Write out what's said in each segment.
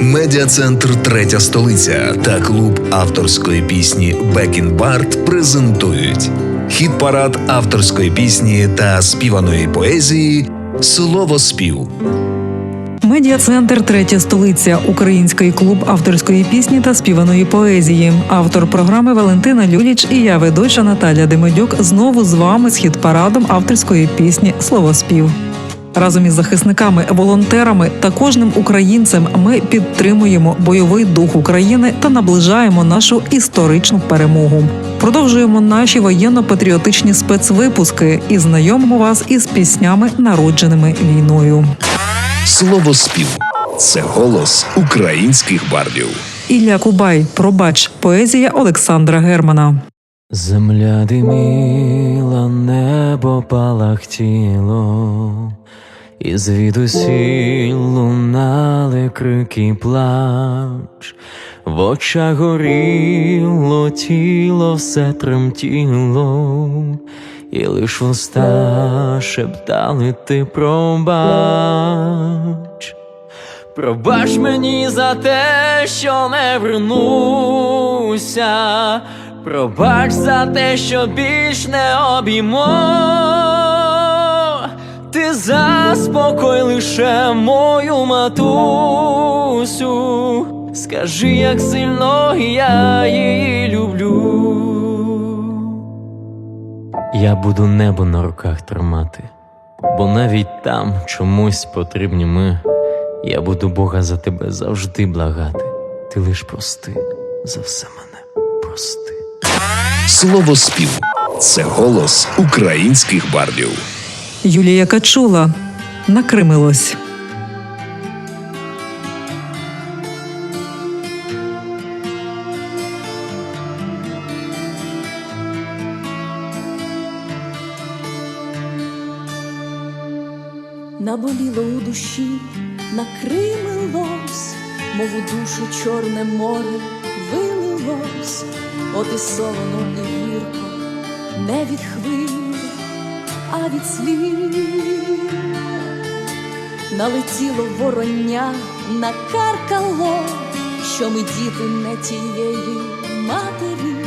Медіа-центр Третя столиця та клуб авторської пісні Бекінбард презентують хіт-парад авторської пісні та співаної поезії Слово спів. Медіа-центр Третя столиця, український клуб авторської пісні та співаної поезії. Автор програми Валентина Люліч і я, ведуча Наталя Демидюк, знову з вами з хіт-парадом авторської пісні Словоспів. Разом із захисниками, волонтерами та кожним українцем ми підтримуємо бойовий дух України та наближаємо нашу історичну перемогу. Продовжуємо наші воєнно-патріотичні спецвипуски і знайомимо вас із піснями, народженими війною. Слово спів це голос українських бардів. Ілля Кубай, пробач, поезія Олександра Германа. Земля диміла, небо палахтіло, і звідусіль лунали крики плач, в очах горіло тіло, все тремтіло, і лиш уста шептали ти пробач. Пробач мені за те, що не вернуся, пробач за те, що більш не обіймо. Ти заспокой лише мою матусю. Скажи, як сильно я її люблю. Я буду небо на руках тримати, бо навіть там чомусь потрібні ми. Я буду Бога за тебе завжди благати. Ти лиш прости, за все мене прости. Слово спів це голос українських бардів. Юлія Качула накримилось. Наболіло у душі, накримилось, мов у душу чорне море вилилось, от і солоно і гірко, не від хвиль, а від слів. Налетіло вороння, накаркало, що ми діти не тієї матері,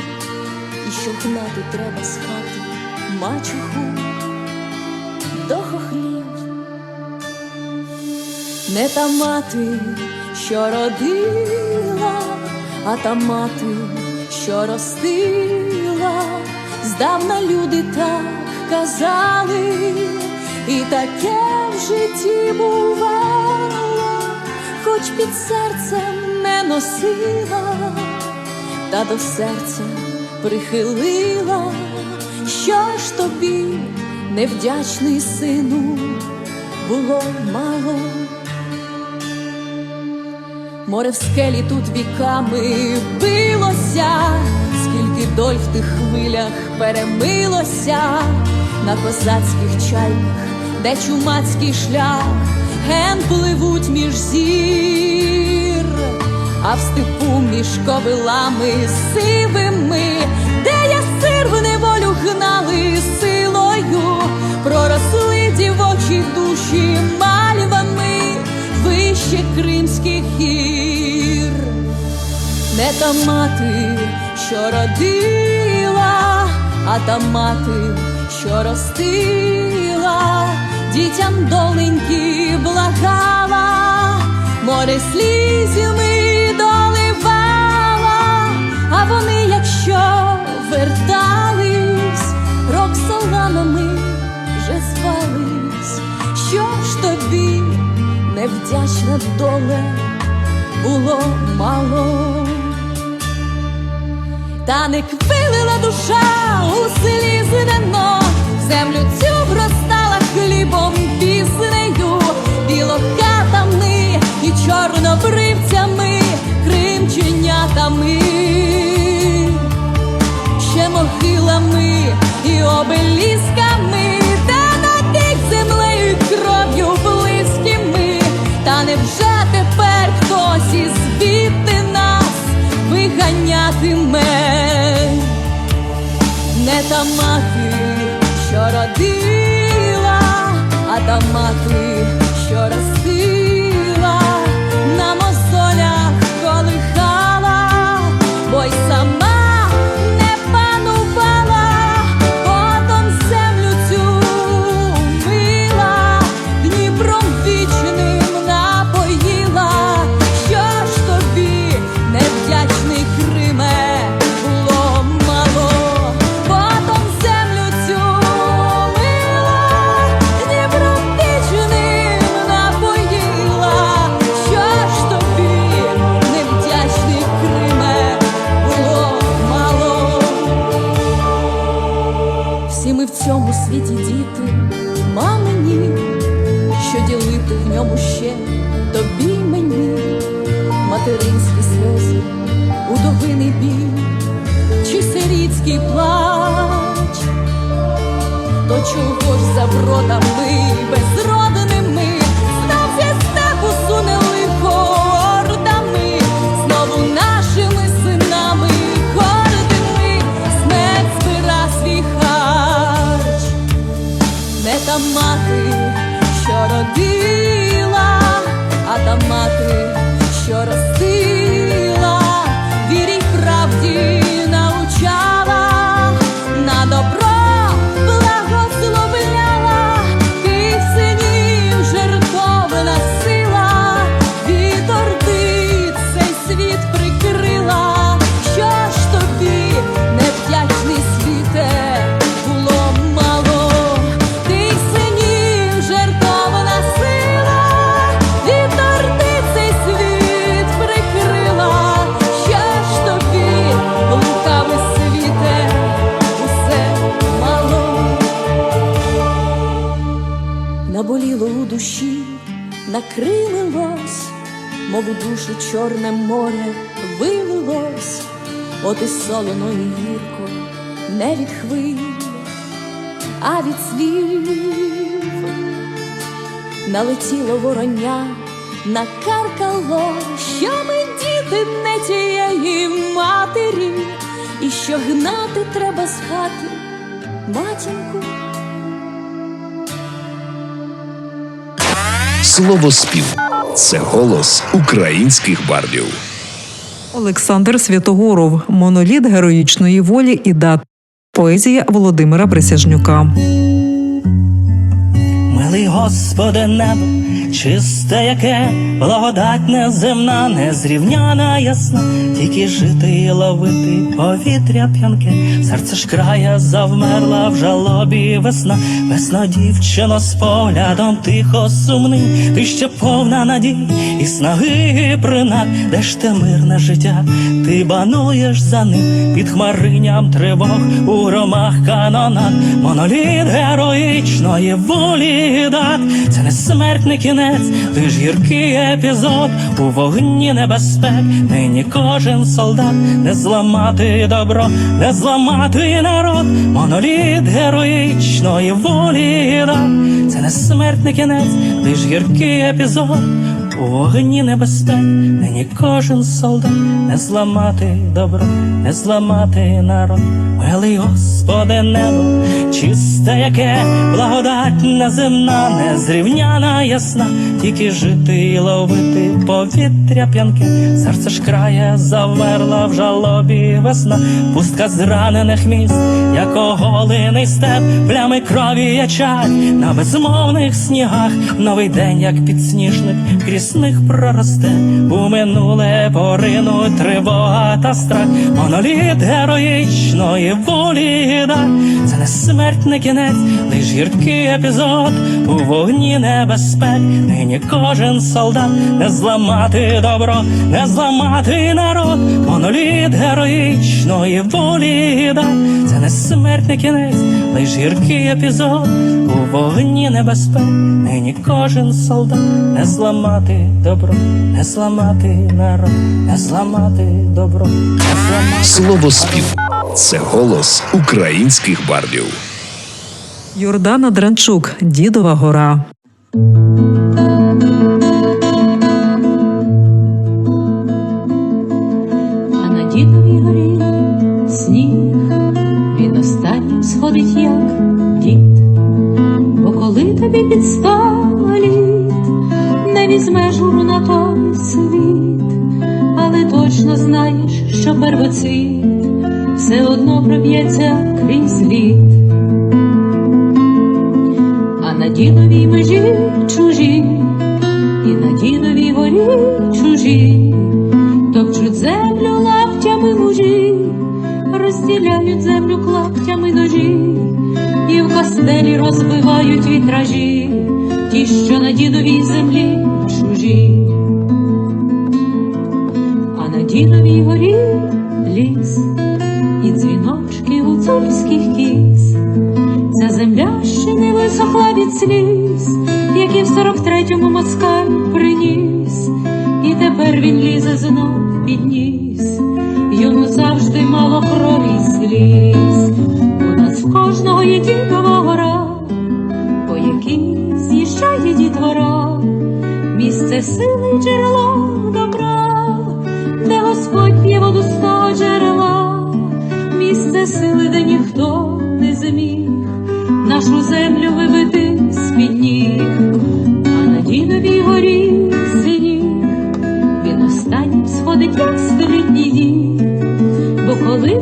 і що гнати треба з хати мачуху до хохлів. Не та мати, що родила, а та мати, що ростила, здавна люди так казали, і таке в житті бувало, хоч під серцем не носила, та до серця прихилила, що ж тобі, невдячний сину, було мало. Море в скелі тут віками билося, скільки доль в тих хвилях перемилося. На козацьких чайках, де чумацький шлях. Ген пливуть між зір, а в степу між ковилами сивими, де я сир в неволю гнали силою, проросли дівочі душі мальвами вище кримських гір, не та мати, що родила, а та мати, що ростила, дітям доленьки благала, море слізьми доливала, а вони, якщо вертались, роксоланами вже звались, що ж тобі? невдячна доле було мало, та не квилила душа у селі зелено, землю цю вростала хлібом піснею, білокатами і чорнобривцями, кримченятами, ще могилами і обелісками, та мати, що родила, а Всі ми в цьому світі діти, мамині, що ділити в ньому ще? Тобі мені, материнські сльози, удовиний біль, чи сирітський плач, то чого ж за бродами без та мати, що родила, от і солоно і гірко, не від хвиль, а від слів. Налетіло вороння, накаркало, що ми діти не тієї матері, і що гнати треба з хати матінку. Слово спів це голос українських бардів. Олександр Святогоров, моноліт героїчної волі і дат. Поезія Володимира Присяжнюка. Милий Господи, небо, чисте яке, благодать неземна, незрівняна ясна, тільки жити і ловити повітря п'янке, серце ж края завмерла в жалобі весна, весна дівчино з поглядом тихо сумним, ти ще повна надій і снаги і принад, де ж те мирне життя, ти бануєш за ним. Під хмариням тривог у громах канонат, моноліт героїчної волі і дат. Це не смертний кінець, лиш гіркий епізод у вогні небезпек. Нині кожен солдат не зламати добро, не зламати народ, моноліт героїчної волі. Це не смертний кінець, лиш гіркий епізод. У вогні небезпек, нині кожен солдат. Не зламати добро, не зламати народ, милий Господи небо, чисте яке, благодать неземна, незрівняна ясна, тільки жити і ловити повітря п'янке, серце ж крає завмерла в жалобі весна, пустка зранених міст, як оголений степ, плями крові ячать на безмовних снігах, новий день, як підсніжник, крізь них проросте, у минуле поринуть тривога та страх, моноліт героїчної волі, да. це не смертний кінець, лиш гіркий епізод у вогні небезпек, нині кожен солдат не зламати добро, не зламати народ, моноліт героїчної волі, да. це не смертний кінець, лиш гіркий епізод у вогні небезпек, нині кожен солдат не зламати добро, не зламати народ, не зламати добро, не зламати. Слово спів це голос українських бардів. Юрдана Дранчук, Дідова гора. Останнім як дід. Бо коли тобі під сто літ не візьмеш уру на той світ, але точно знаєш, що первоцвіт все одно проб'ється крізь лід. А на дідовій межі чужі, і на дідовій горі чужі, розділяють землю клаптями ножі, і в костелі розбивають вітражі, ті, що на дідовій землі чужі. А на дідовій горі ліс і дзвіночки гуцульських кіз. Ця земля ще не висохла від сліз, які в сорок третьому москаль приніс, і тепер він лізе знов під ніс,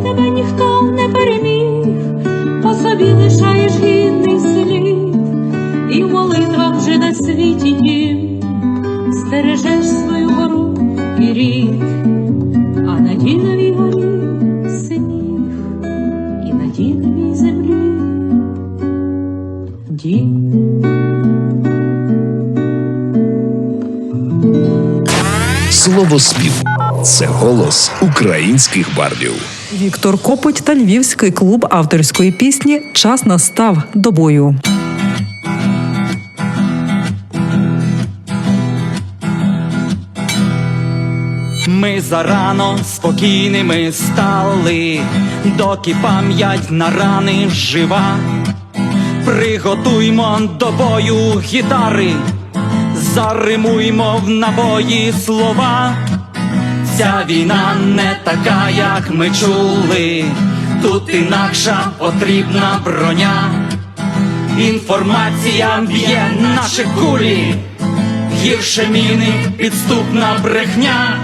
тебе ніхто не переміг, по собі лишаєш гідний слід, і в молитвах вже на світі дім, стережеш свою гору і рід, а на дідовій горі синіг, і на дідовій землі дід. Слово спів це голос українських бардів. Віктор Копоть та Львівський клуб авторської пісні Час настав до бою. Ми зарано спокійними стали, доки пам'ять на рани жива. Приготуймо до бою гітари, заримуймо в набої слова. Ця війна не така, як ми чули. Тут інакша потрібна броня. Інформація б'є наші кулі, гірше міни, підступна брехня.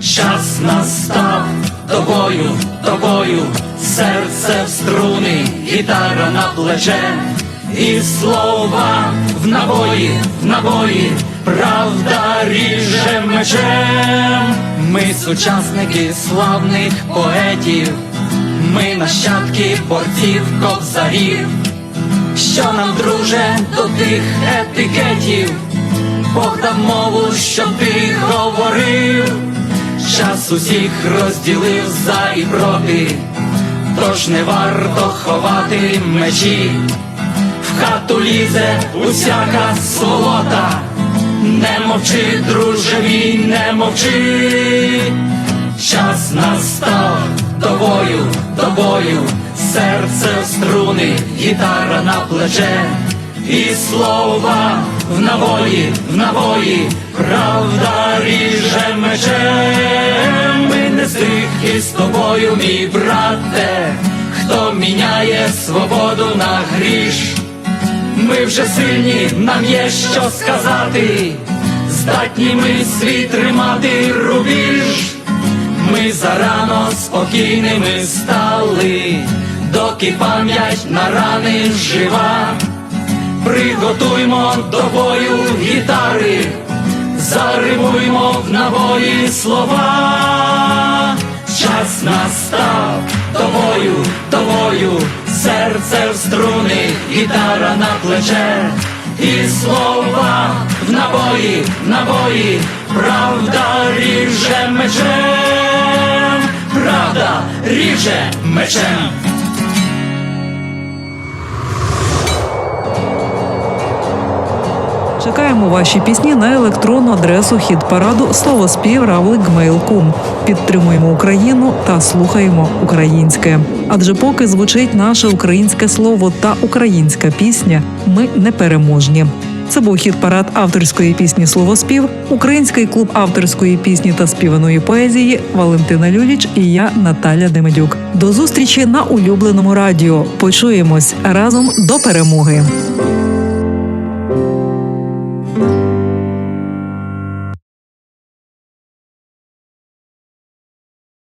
Час настав до бою, до бою, серце в струни, гітара на плече, і слова в набої, в набої, правда ріже мечем. Ми сучасники славних поетів, ми нащадки борців кобзарів, що нам друже до тих етикетів, Бог дав мову, щоб ти говорив. Час усіх розділив за і проти, тож не варто ховати мечі, хату лізе усяка сволота, не мовчи, друже мій, не мовчи, час настав до бою, до бою, серце в струни, гітара на плече, і слова в набої, в набої, правда ріже мечем. Ми не з тих із тобою, мій брате, хто міняє свободу на гріш. Ми вже сильні, нам є що сказати, здатні ми світ тримати рубіж. Ми зарано спокійними стали, доки пам'ять на рани жива. Приготуймо до бою гітари, заримуймо в набої слова. Час настав до бою, до серце в струни, гітара на плече, і слова в набої, набої, правда ріже мечем, правда ріже мечем. Чекаємо ваші пісні на електронну адресу хід параду словоспів.равлик.гмейл.ком. Підтримуємо Україну та слухаємо українське. Адже поки звучить наше українське слово та українська пісня, ми непереможні. Це був хіт парад авторської пісні Словоспів, український клуб авторської пісні та співаної поезії Валентина Люліч і я Наталя Демедюк. До зустрічі на улюбленому радіо. Почуємось разом до перемоги.